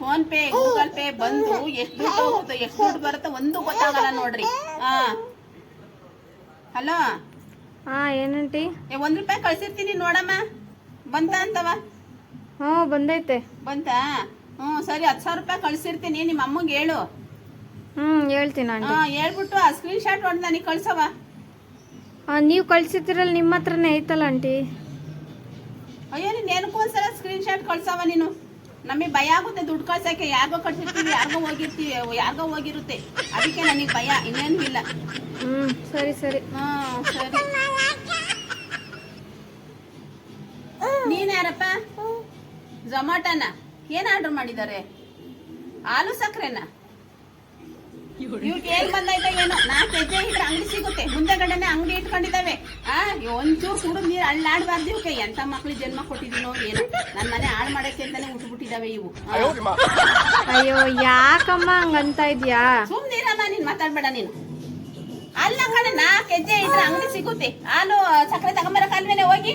Phone pay Google pay ಬಂದು ಎಷ್ಟು ದುಡ್ಡು ಹೋಗುತ್ತೆ ಎಷ್ಟು ದುಡ್ಡು ಬರುತ್ತೆ ಒಂದು ಗೊತ್ತಾಗಲ್ಲ ನೋಡ್ರಿ. ಹಾ ಹಲೋ ಹಾ ಏನಂಟಿ? ಏ ಒಂದ್ ರೂಪಾಯಿ ಕಳ್ಸಿರ್ತೀನಿ ನೋಡಮ್ಮ. ಬಂತ ಅಂತವ? ಹ್ಞೂ ಬಂದೈತೆ. ಬಂತಾ? ಹ್ಞೂ ಸರಿ ಹತ್ತು ಸಾವಿರ ರೂಪಾಯಿ ಕಳ್ಸಿರ್ತೀನಿ ನಿಮ್ಮ ಅಮ್ಮಂಗೆ ಹೇಳು. ಹ್ಮ್ ಹೇಳ್ತೀನಿ ಆಂಟಿ. ಹಾ ಹೇಳ್ಬಿಟ್ಟು ಆ ಸ್ಕ್ರೀನ್ ಶಾಟ್ ಹೊಡೆದು ನನಗೆ ಕಳ್ಸವ ನೀವು ಕಳ್ಸಿದ್ದೀರಲ್ಲ ನಿಮ್ಮ ಹತ್ರನೇ ಐತಲ್ಲ ಆಂಟಿ. ಅಯ್ಯೋ ನೀನು ಏನಕ್ಕೂ ಒಂದ್ಸಲ ಸ್ಕ್ರೀನ್ ಶಾಟ್ ಕಳ್ಸವ ನೀನು. ನಮಗೆ ಭಯ ಆಗುತ್ತೆ ದುಡ್ಡು ಕಳ್ಸಕ್ಕೆ. ಯಾರಿಗೋ ಕಳ್ಸಿರ್ತೀವಿ ಯಾರಿಗೋ ಹೋಗಿರ್ತೀವಿ ಯಾರಿಗೋ ಹೋಗಿರುತ್ತೆ. ಅದಕ್ಕೆ ನನಗೆ ಭಯ ಇನ್ನೇನು ಇಲ್ಲ. ಹ್ಮ್ ಸರಿ ಸರಿ. ಹ್ಮ್ ಸರಿ. ನೀನ್ ಯಾರಪ್ಪ? ಝೊಮ್ಯಾಟೋನ ಏನ್ ಆರ್ಡರ್ ಮಾಡಿದ್ದಾರೆ? ಹಾಲು ಸಕ್ಕರೆನ ಇವ್ರಿಗೆ ಏನ್ ಬಂದೈತೆ ಏನೋ? ನಾಲ್ಕು ಹೆಜ್ಜೆ ಇಟ್ರೆ ಅಂಗಡಿ ಸಿಗುತ್ತೆ. ಮುಂದೆಗಡೆನೆ ಅಂಗಡಿ ಇಟ್ಕೊಂಡಿದ್ದಾವೆ. ಆ ಒಂಚೂರು ಕುಡಿದು ನೀರು ಅಳ್ಳಾಡ್ಬಾರ್ದು ಇವಕ್ಕೆ. ಎಂತ ಮಕ್ಳಿಗೆ ಜನ್ಮ ಕೊಟ್ಟಿದ್ದೀನೋ ಏನೋ. ನನ್ನ ಮನೆ ಹಾಳು ಮಾಡಕ್ಕೆ ಅಂತಾನೆ ಉಟ್ಬಿಟ್ಟಿದಾವೆ ಇವು. ಅಯ್ಯೋ ಯಾಕಮ್ಮ ಹಂಗಂತ ಇದ್ಯಾ? ಸುಮ್ನಿರಮ್ಮ ನೀನ್ ಮಾತಾಡ್ಬೇಡ ನೀನು. ಅಲ್ಲ ಕಣೆ ನಾಲ್ಕು ಹೆಜ್ಜೆ ಇದ್ರೆ ಅಂಗಡಿ ಸಿಗುತ್ತೆ. ಹಾಲು ಸಕ್ಕರೆ ತಗೊಂಬರಕ್ಕಲ್ವೇನೆ ಹೋಗಿ.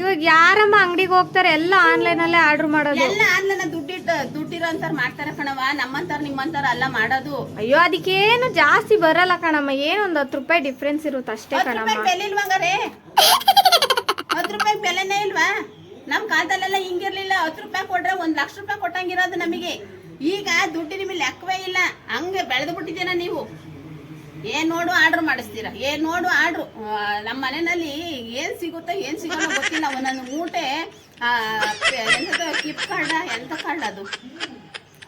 ಇವಾಗ ಯಾರಮ್ಮ ಅಂಗಡಿಗೆ ಹೋಗ್ತಾರೆ? ಎಲ್ಲ ಆನ್ಲೈನ್ ಅಲ್ಲೇ ಆರ್ಡರ್ ಮಾಡೋದು. ಎಲ್ಲ ಆನ್ಲೈನ್ ದುಡ್ಡಿಟ್ಟು ದುಡ್ಡಿರೋ ಅಂತಾರ ಮಾಡ್ತಾರೆ ಕಣವ ನಮ್ಮಂತಾರ ನಿಮ್ಮಂತಾರ ಅಲ್ಲ ಮಾಡೋದು. ಅಯ್ಯೋ ಅದಕ್ಕೇನು ಜಾಸ್ತಿ ಬರಲ್ಲ ಕಣಮ್ಮ. ಏನು ಒಂದು ಹತ್ತು ರೂಪಾಯಿ ಡಿಫ್ರೆನ್ಸ್ ಇರುತ್ತೆ ಅಷ್ಟೇ ಹತ್ತು ಕಣಮ್ಮ. ರೂಪಾಯಿ ಬೆಲೆ ಇಲ್ವಂಗಾರೆ ಹತ್ತು ರೂಪಾಯಿ ಬೆಲೆನೇ ಇಲ್ವಾ? ನಮ್ ಕಾಲದಲ್ಲೆಲ್ಲ ಹಿಂಗಿರ್ಲಿಲ್ಲ. ಹತ್ತು ರೂಪಾಯಿ ಕೊಟ್ರೆ ಒಂದ್ ಲಕ್ಷ ರೂಪಾಯಿ ಕೊಟ್ಟಂಗಿರೋದು ನಮಗೆ. ಈಗ ದುಡ್ಡಿನ ಮೇಲೆ ಲೆಕ್ಕವೇ ಇಲ್ಲ. ಹಂಗೆ ಬೆಳೆದು ಬಿಟ್ಟಿದ್ದೀರ ನೀವು. ಏನ್ ನೋಡು ಆರ್ಡರ್ ಮಾಡಿಸ್ತೀರಾ? ಏನ್ ನೋಡು ಆರ್ಡ್ರು? ನಮ್ಮ ಮನೆಯಲ್ಲಿ ಏನ್ ಸಿಗುತ್ತೋ ಏನ್ ಸಿಗುತ್ತೋ ಗೊತ್ತಿಲ್ಲ. ಒಂದೊಂದು ಮೂಟೆ ಫ್ಲಿಪ್ಕಾರ್ಟ್ ಎಂತ ಕಾರ್ಡ್ ಅದು?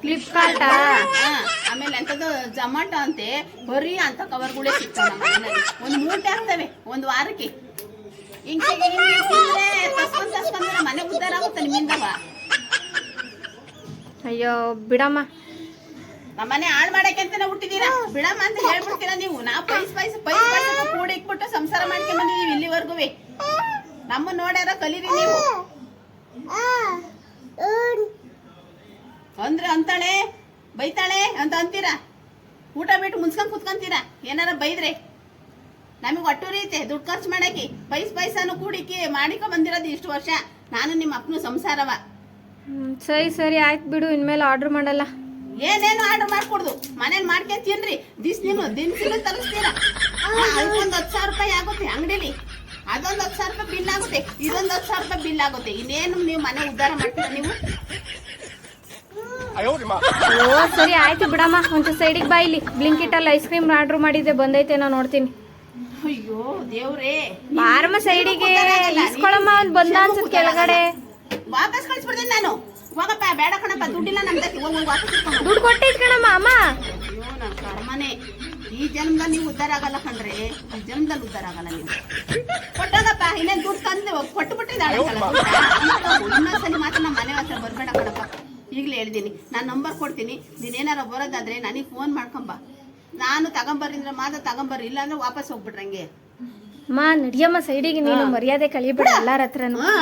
ಫ್ಲಿಪ್ಕಾರ್ಟ್ ಆಮೇಲೆ ಎಂತದ್ದು ಜಮಾಟೊ ಅಂತೆ. ಬರೀ ಅಂತ ಕವರ್ಗಳೇ ಸಿಗ್ತಾವ ನಮ್ಮ ಮನೆಯಲ್ಲಿ. ಒಂದು ಮೂಟೆ ಆಗ್ತವೆ ಒಂದು ವಾರಕ್ಕೆ. ಹಿಂಗೆ ತಸ್ಕೊಂಡ್ ತಸ್ಕೊಂಡ್ರೆ ಮನೆ ಉದ್ದಾರ ಆಗುತ್ತೆ ನಿಮ್ಮಿಂದವ ಅಯ್ಯೋ ಬಿಡಮ್ಮ. ನಮ್ಮ ಮನೆ ಹಾಳು ಮಾಡಕ್ಕೆ ಅಂತಾನೆ ಹುಟ್ಟಿದೀರಾ? ಬಿಡಮ್ಮ ಅಂತ ಹೇಳ್ಬಿಡ್ತೀರಾ ನೀವು? ನಾ ಪೈಸ್ ಪೈಸ್ ಪೈಸ್ ಪೈಸ್ ಕೂಡಿ ಇಟ್ಬಿಟ್ಟು ಸಂಸಾರ ಮಾಡ್ಕೊಂಡ್ ಬಂದಿದೀವಿ ಇಲ್ಲಿವರೆಗೂ ನಮ್ಮ ನೋಡ್ಯಾರ ಕಲೀರಿ ನೀವು. ಅಂದ್ರೆ ಅಂತಾಳೆ ಬೈತಾಳೆ ಅಂತ ಅಂತೀರಾ? ಊಟ ಬಿಟ್ಟು ಮುನ್ಸ್ಕೊಂಡ್ ಕುತ್ಕೊಂತೀರಾ? ಏನಾರ ಬೈದ್ರೆ? ನಮಗೆ ಒಟ್ಟು ರೀತಿ ದುಡ್ಡು ಖರ್ಚು ಮಾಡಕ್ಕೆ ಪೈಸ್ ಪೈಸಾನು ಕೂಡಿಕಿ ಮಾಡಿಕೊ ಬಂದಿರೋದು ಇಷ್ಟು ವರ್ಷ. ನಾನು ನಿಮ್ಮ ಅಪ್ಪನು ಸಂಸಾರವ. ಸರಿ ಸರಿ ಆಯ್ತು ಬಿಡು. ಇನ್ಮೇಲೆ ಆರ್ಡರ್ ಮಾಡಲ್ಲ. ಏನೇನು ಆರ್ಡರ್ ಮಾಡ್ಕೊಡ್ದು. ಮನೇಲಿ ಮಾಡ್ಕೊಂಡ್ ತಿನ್ರಿ ದಿಸ್ ನೀನು ದಿನಸಿನ ತರಿಸ್ತೀರಾ. ಅದಕ್ಕೊಂದು ಹತ್ತು ಸಾವಿರ ರೂಪಾಯಿ ಆಗುತ್ತೆ ಅಂಗಡಿಲಿ. ಅದೊಂದು ಹತ್ತು ಸಾವಿರ ರೂಪಾಯಿ ಬಿಲ್ ಆಗುತ್ತೆ. ಇದೊಂದು ಹತ್ತು ಸಾವಿರ ರೂಪಾಯಿ ಬಿಲ್ ಆಗುತ್ತೆ. ಇನ್ನೇನು ನೀವು ಮನೆ ಉದ್ಧಾರ ಮಾಡ್ತೀರಾ ನೀವು? ಓ ಸರಿ ಆಯ್ತು ಬಿಡಮ್ಮ. ಒಂಚೂರು ಸೈಡಿಗೆ ಬಾ ಇಲ್ಲಿ. ಬ್ಲಿಂಕಿಟಲ್ಲಿ ಐಸ್ ಕ್ರೀಮ್ ಆರ್ಡರ್ ಮಾಡಿದ್ದೆ. ಬಂದೈತೆ ನಾ ನೋಡ್ತೀನಿ. ಅಯ್ಯೋ ದೇವ್ರೇ. ಬಾರಮ್ಮ ಸೈಡಿಗೆ ಇಸ್ಕೊಳಮ್ಮ ಅವ್ನು ಬಂದ ಅನ್ಸುತ್ತೆ ಕೆಳಗಡೆ. ವಾಪಸ್ ಕಳಿಸ್ಬಿಡ್ತೀನಿ ನಾನು. ಹೋಗಪ್ಪ ಬೇಡ ಕಣಪ್ಪ ದುಡ್ಡಿಲ್ಲ ಬಾ. ದುಡ್ಡು ಕೊಟ್ಟಿದ್ ಕಣಮ್ಮ ಅಮ್ಮ. ಅಯ್ಯೋ ನನ್ ಕರ್ಮನೆ. ಈ ಜನ್ಮದಲ್ಲಿ ನೀವು ಉದ್ಧಾರ ಆಗಲ್ಲ ಕಣ್ರೆ. ಈ ಜನ್ಮದಲ್ಲಿ ಉದ್ಧಾರ ಆಗಲ್ಲ ನೀವು. ಕೊಟ್ಟಾಗಪ್ಪ ಇನ್ನೇನ್ ದುಡ್ಡು ತಂದು ಕೊಟ್ಟು ಬಿಟ್ಟಿದ್ದಾಳೆ ಇನ್ನೊಂದ್ಸಲಿ ಮಾತ್ರ ನಮ್ಮ ಮನೆ ಹತ್ರ ಬರ್ಬೇಡ ಕಣಪ್ಪ. ಈಗಲೇ ಹೇಳ್ತೀನಿ ನಾನು ನಂಬರ್ ಕೊಡ್ತೀನಿ. ನೀನೇನಾರ ಬರೋದಾದ್ರೆ ನನಗೆ ಫೋನ್ ಮಾಡ್ಕೊಂಬ ನಾನು ತಗೊಂಬರ್ರಿಂದ್ರೆ ಮಾತ್ರ ತಗೊಂಬರ್ರಿ ಇಲ್ಲಾಂದ್ರೆ ವಾಪಸ್ ಹೋಗ್ಬಿಟ್ರಂಗೆ ಮಾ ನಡಿಯಮ್ಮ ಸೈಡಿಗೆ ನೀನು ಮರ್ಯಾದೆ ಕಳಿಬೇಡ ಎಲ್ಲಾರ ಹತ್ರನು. ಹಾ.